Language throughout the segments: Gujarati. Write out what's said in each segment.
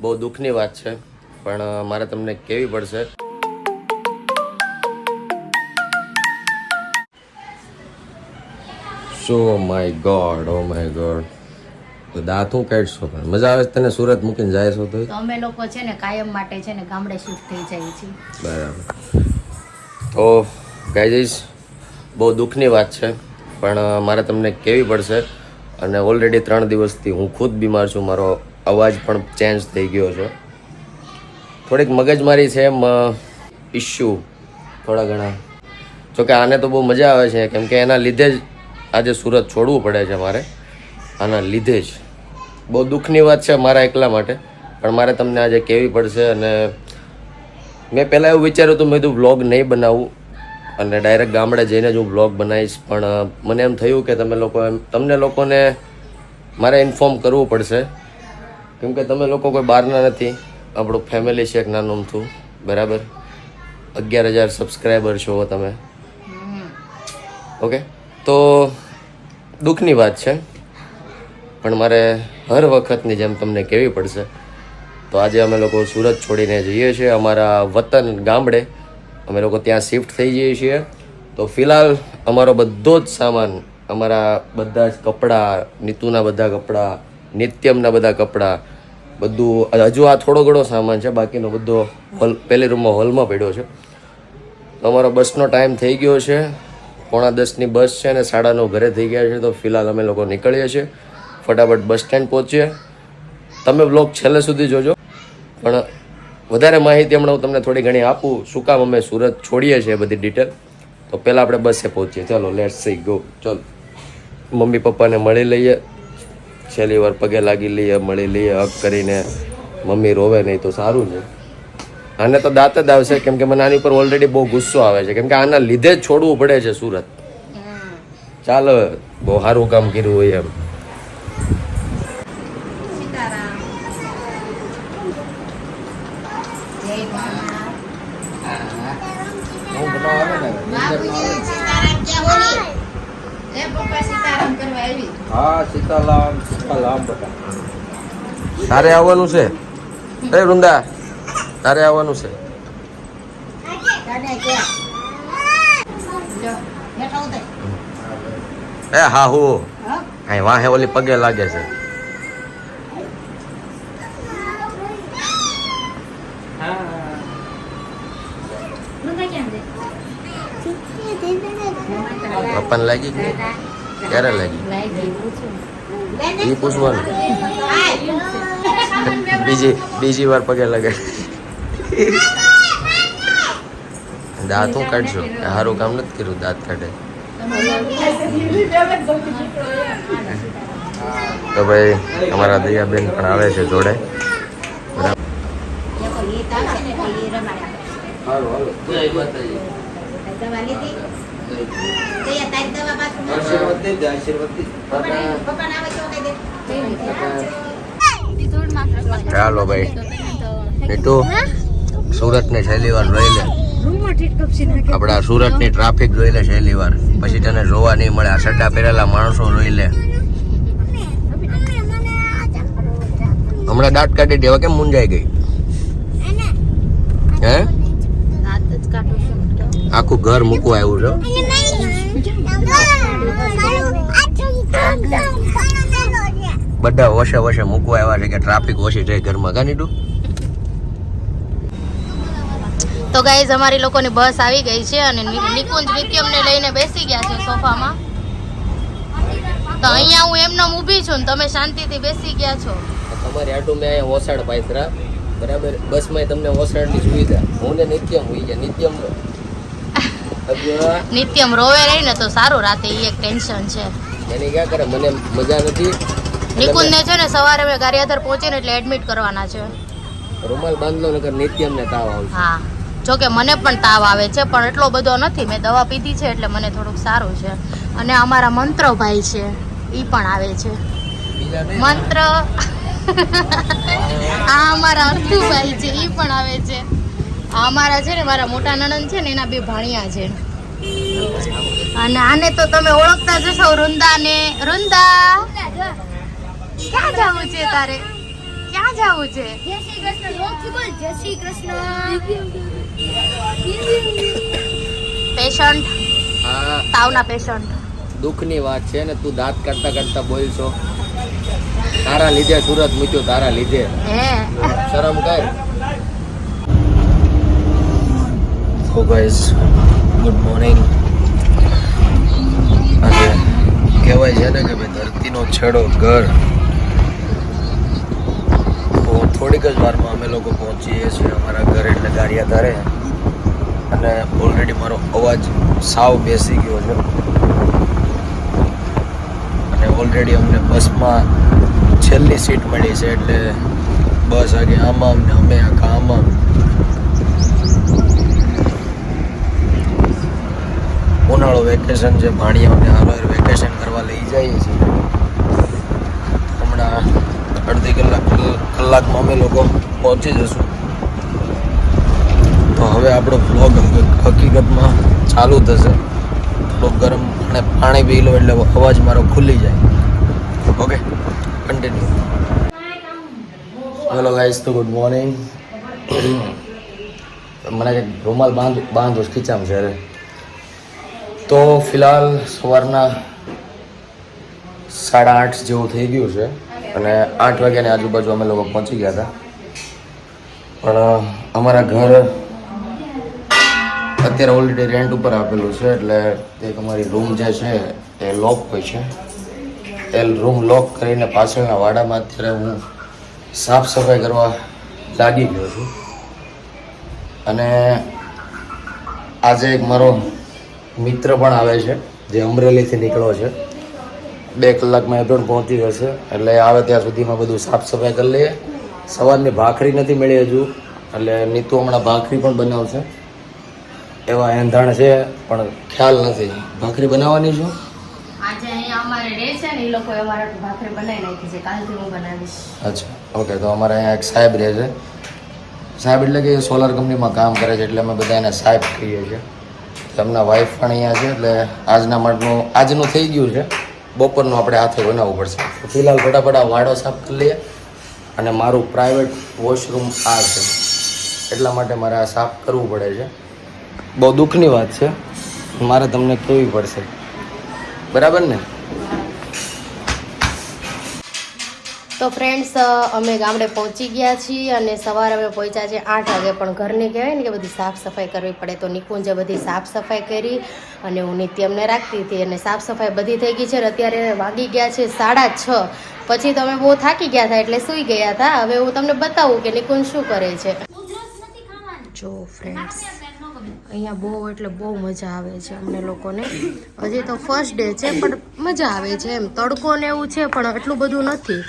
બહુ દુઃખની વાત છે પણ મારે તમને કહેવી પડશે. So my god oh my god. તો દાંત કાઢશો પણ. મજા આવે છે તને સુરત મૂકીને જાય છો તો તો અમે લોકો છે ને કાયમ માટે છે ને ગામડે શિફ્ટ થઈ જાય છે બરાબર. તો ગાઈઝ બહુ દુઃખની વાત છે પણ મારે તમને કહેવી પડશે. અને ઓલરેડી ત્રણ દિવસથી હું ખુદ બીમાર છું મારો અવાજ પણ ચેન્જ થઈ ગયો છે. થોડીક મગજમારી છે ઇશ્યુ થોડા ઘણા. જોકે આને તો બહુ મજા આવે છે, કેમ કે એના લીધે જ આજે સુરત છોડવું પડે છે મારે. આના લીધે જ. બહુ દુઃખની વાત છે મારા એકલા માટે, પણ મારે તમને આજે કહેવી પડશે અને મેં પહેલાં એવું વિચાર્યું હતું, મેં કીધું વ્લોગ નહીં બનાવું અને ડાયરેક્ટ ગામડે જઈને જ હું વ્લોગ બનાવીશ, પણ મને એમ થયું કે તમે લોકો એમ, તમને લોકોને મારે ઇન્ફોર્મ કરવું પડશે. કેમ કે તમે લોકો કોઈ બહારના નથી. આપણું ફેમિલી છે એક નાનું અમથું. બરાબર? અગિયાર હજાર સબસ્ક્રાઈબર છો તમે. ઓકે તો દુઃખની વાત છે. પણ મારે હર વખતની જેમ તમને કહેવી પડશે. તો આજે અમે લોકો સુરત છોડીને જઈએ છીએ અમારા વતન ગામડે. અમે લોકો ત્યાં શિફ્ટ થઈ જઈએ છીએ. તો ફિલહાલ અમારો બધો જ સામાન, અમારા બધા જ કપડાં, નીતુના બધા કપડાં, નિત્યમના બધા કપડાં બધું હજુ આ થોડો ઘણો સામાન છે, બાકીનો બધો હોલ, પહેલી રૂમમાં હોલમાં પડ્યો છે. અમારો બસનો ટાઈમ થઈ ગયો છે. પોણા દસની બસ છે અને સાડા નવ ઘરે થઈ ગયા છે, તો ફિલહાલ અમે લોકો નીકળીએ છીએ. ફટાફટ બસ સ્ટેન્ડ પહોંચીએ. તમે બ્લોગ છેલ્લે સુધી જોજો. પણ વધારે માહિતી હમણાં હું તમને થોડી ઘણી આપું, શું કામ અમે સુરત છોડીએ છીએ બધી ડિટેલ. તો પહેલાં આપણે બસે પહોંચીએ. ચાલો લેટ્સ સી ગો ચલો. મમ્મી પપ્પાને મળી લઈએ. છેલ્લી વાર પગે લાગી લઈએ મળી લઈએ હક કરીને. મમ્મી રોવે નહીં તો સારું છે. આને તો દાંત જ આવશે કેમ કે મને આની ઉપર ઓલરેડી બહુ ગુસ્સો આવે છે. કેમ કે આના લીધે જ છોડવું પડે છે સુરત. ચાલો બહુ સારું કામ કર્યું હોય એમ. બાપુજી સીતારામ કરવા આવી. હા સીતારામ સીતારામ બટા તારે આવવાનું છે? એ વૃંદા તારે આવવાનું છે? એ હા હું. કઈ અહીં વાહે ઓલી પગે લાગે છે. લુંગા છે? પપ્પાને લાગી ગઈ ક્યારે લાગી? એ પૂછવાનું. બીજી બીજી વાર પગે લગે. દાંત હું કાઢશો સારું કામ નથી કર્યું દાંત કાઢે. તો ભાઈ અમારા દયાબેન પણ આવે છે જોડે. બરાબર ને ચાલો ભાઈ, મીઠું સુરત ને છેલ્લી વાર જોઈ લે. આપણા સુરતની ટ્રાફિક જોઈ લે છેલ્લી વાર. પછી તને જોવા નહીં મળે. આ સડ્ડા પહેરેલા માણસો જોઈ લે. હમણાં દાંત કાઢી દેવા કેમ મુંજાઈ ગઈ? હે? આખું ઘર મૂકવા આવ્યું છે? બધા વશે વશે મૂકવા આવ્યા છે કે ટ્રાફિક ઓછી જાય ઘરમાં. કા ડું તો ગાઈઝ અમારી લોકોની બસ આવી ગઈ છે અને નિકુંજ નિત્યમને લઈને બેસી ગયા છે સોફામાં. તો અહીંયા હું એમને ઊભી છું ને તમે શાંતિથી બેસી ગયા છો. તમારી આટું મેં અહીંયા ઓસાડ પાથરા. બરાબર? બસમાં તમને ઓસાડની સુવિધા. હું ને નિત્યમ હોઈ ગયા નિત્યમ નિત્યમ રોવે રહી ને તો સારું રાતે એ એક ટેન્શન છે. એની ક્યાં કરે? મને મજા નથી. નિકુંજને છે ને સવારે અમે ગારિયાધર પહોંચીને એટલે એડમિટ કરવાના છે. રૂમાલ બાંધલો નકર નિત્યમને તાવ આવે હા. જોકે મને પણ તાવ આવે છે પણ એટલો બધો નથી. મેં દવા પીધી છે એટલે મને થોડુંક સારું છે. અને અમારા મંત્રભાઈ છે એ પણ આવે છે. મંત્ર. આ અમારા અર્થુભાઈ છે એ પણ આવે છે. અમારા છે ને મારા મોટા નણંદ છે ને એના બે ભાણિયા છે. અને આને તો તમે ઓળખતા જશો વૃંદા ને વૃંદા! ક્યાં જવું છે તારે? ક્યાં જવું છે? જય શ્રી કૃષ્ણ. લોકથી બોલ. જય શ્રી કૃષ્ણ. પેશન્ટ તાવના પેશન્ટ દુઃખની વાત છે ને તું દાંત કરતા કાઢતા બોલશો. તારા લીધે સુરત મૂક્યો તારા લીધે. હે. શરમ કર સો ગાઈઝ ગુડ મોર્નિંગ અને કહેવાય છે ને કે ભાઈ ધરતીનો છેડો ઘર. તો થોડીક જ વારમાં અમે લોકો પહોંચીએ છીએ અમારા ઘર એટલે ગાડિયા ધારે. અને ઓલરેડી મારો અવાજ સાવ બેસી ગયો છે. અને ઓલરેડી અમને બસમાં છેલ્લી સીટ મળી છે એટલે બસ આગે આમાં અમને અમે આખા આમાં. ઉનાળો વેકેશન છે ભાણિયાઓને હારોર વેકેશન કરવા લઈ જઈએ છીએ. હમણાં અડધી કલાક કલાકમાં અમે લોકો પહોંચી જશું. તો હવે આપણો બ્લોગ હકીકતમાં ચાલુ થશે. થોડો ગરમ અને પાણી પી લો એટલે અવાજ મારો ખુલ્લી જાય. ઓકે કન્ટિન્યુ હેલો ગાઈઝ તો ગુડ મોર્નિંગ મને કંઈક રૂમાલ બાંધ બાંધો ખીચામ છે. અરે તો ફિલહાલ સવારના સાડા આઠ જેવું થઈ ગયું છે. અને આઠ વાગ્યાની આજુબાજુ અમે લોકો પહોંચી ગયા હતા. પણ અમારા ઘર અત્યારે ઓલરેડી રેન્ટ ઉપર આપેલું છે, એટલે એક અમારી રૂમ જે છે એ લોક હોય છે. એ રૂમ લોક કરીને પાછળના વાડામાં અત્યારે હું સાફ સફાઈ કરવા લાગી ગયો છું. અને આજે એક મારો મિત્ર પણ આવે છે જે અમરેલીથી નીકળ્યો છે. બે કલાકમાં એ પણ પહોંચી જશે એટલે આવે ત્યાં સુધીમાં બધું સાફ સફાઈ કરી લઈએ. સવારની ભાખરી નથી મળી હજુ એટલે નીતુ હમણાં ભાખરી પણ બનાવશે. એવા એંધાણ છે પણ ખ્યાલ નથી. ભાખરી બનાવવાની છું? આજે અહીંયા અમારે રહે છે ને એ લોકો અમારા ભાખરી બનાવી નાખી છે કાલથી હું બનાવીશ. અચ્છા ઓકે તો અમારે અહીંયા એક સાહેબ રહે છે. સાહેબ એટલે કે સોલાર કંપનીમાં કામ કરે છે એટલે અમે બધા એને સાહેબ કહીએ છીએ. તો વાઈફ પણ અહીંયા છે, એટલે આજના માટેનું આજનું થઈ ગયું છે. બપોરનું આપણે હાથે બનાવવું પડશે. ફિલહાલ ફટાફટ આ વાડો સાફ કરી લઈએ અને મારું પ્રાઇવેટ વોશરૂમ આ છે. એટલા માટે મારે આ સાફ કરવું પડે છે. બહુ દુઃખની વાત છે. મારે તમને કહેવી પડશે. બરાબર ને? તો ફ્રેન્ડ્સ અમે ગામડે પહોંચી ગયા છીએ અને સવારે અમે પહોંચ્યા છીએ આઠ વાગે. પણ ઘરની કહેવાય ને કે બધી સાફ સફાઈ કરવી પડે. તો નિકુંજે બધી સાફ સફાઈ કરી અને હું નિત્યમને રાખતી હતી અને સાફ સફાઈ બધી થઈ ગઈ છે અને અત્યારે વાગી ગયા છે સાડા છ. પછી તો અમે બહુ થાકી ગયા હતા એટલે સૂઈ ગયા હતા. હવે હું તમને બતાવું કે નિકુંજ શું કરે છે. જો ફ્રેન્ડ્સ અહીંયા બહુ એટલે બહુ મજા આવે છે અમને લોકોને. હજી તો ફર્સ્ટ ડે છે, પણ મજા આવે છે એમ. તડકો ને એવું છે, પણ એટલું બધું નથી.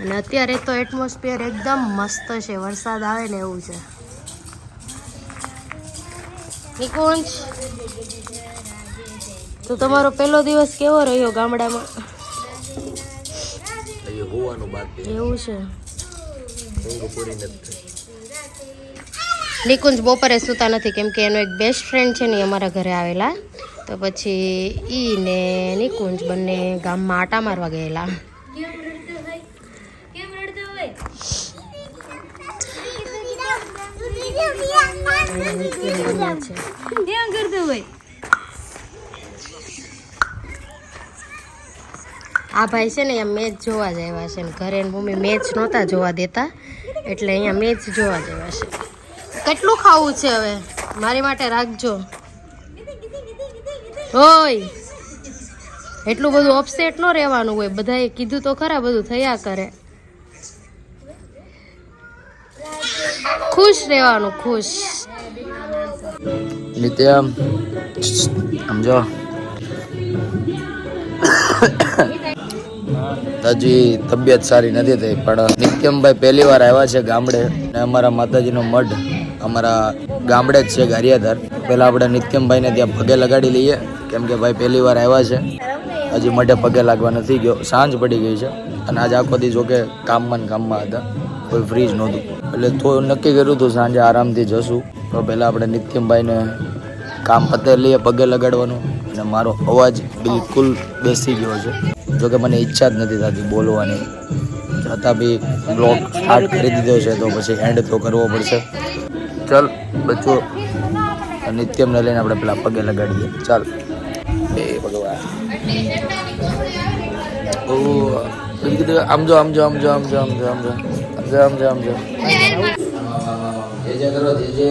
અને અત્યારે તો એટમોસ્ફિયર એકદમ મસ્ત છે. વરસાદ આવે ને એવું છે. નિકુંજ તો તમારો પહેલો દિવસ કેવો રહ્યો ગામડામાં? એવું છે. નિકુંજ બપોરે સૂતા નથી કેમ કે એનો એક બેસ્ટ ફ્રેન્ડ છે ને અમારા ઘરે આવેલા. તો પછી ઈ ને નિકુંજ બંને ગામમાં આટા મારવા ગયેલા. કેમ કરતો હોય આ ભાઈ છે ને અહીંયા મેચ જોવા જ આવ્યા છે ઘરે મમ્મી મેચ નહોતા જોવા દેતા, એટલે અહીંયા મેચ જોવા જ આવ્યા છે. કેટલું ખાવું છે હવે? મારી માટે રાખજો. હોય એટલું બધું અપસેટ ન રહેવાનું હોય. બધાએ કીધું તો ખરા, બધું થયા કરે. ખુશ રહેવાનું, ખુશ. નિત્ય સમજો હજી તબિયત સારી નથી થઈ, પણ નિત્યમભાઈ પહેલી વાર આવ્યા છે ગામડે. અને અમારા માતાજીનો મઢ, અમારા ગામડે જ છે ગારિયાધાર. પહેલાં આપણે નિત્યમભાઈને ત્યાં પગે લગાડી લઈએ, કેમ કે ભાઈ પહેલી વાર આવ્યા છે. હજી મઢે પગે લાગવા નથી ગયો, સાંજ પડી ગઈ છે. અને આજે આખો દી જોકે કામમાં ને કામમાં હતા. કોઈ ફ્રી જ નહોતું. એટલે થોડું નક્કી કર્યું હતું સાંજે આરામથી જશું. તો પહેલાં આપણે નિત્યમભાઈને કામ પતે લઈએ પગે લગાડવાનું. અને મારો અવાજ બિલકુલ બેસી ગયો છે. જોકે મને ઈચ્છા જ નથી થતી બોલવાની. છતાં બી બ્લોગ સ્ટાર્ટ કરી દીધો છે, તો પછી એન્ડ તો કરવો પડશે. ચાલ બચ્ચો નિત્યમને લઈને આપણે પેલા પગે લગાડીએ. ચાલ. એ ભગવાન. ઓ આમ જો આમ જો આમ જો આમ જો આમ જો આમ જો. જામ જામ જામ. ધીરજે કરો ધીરજે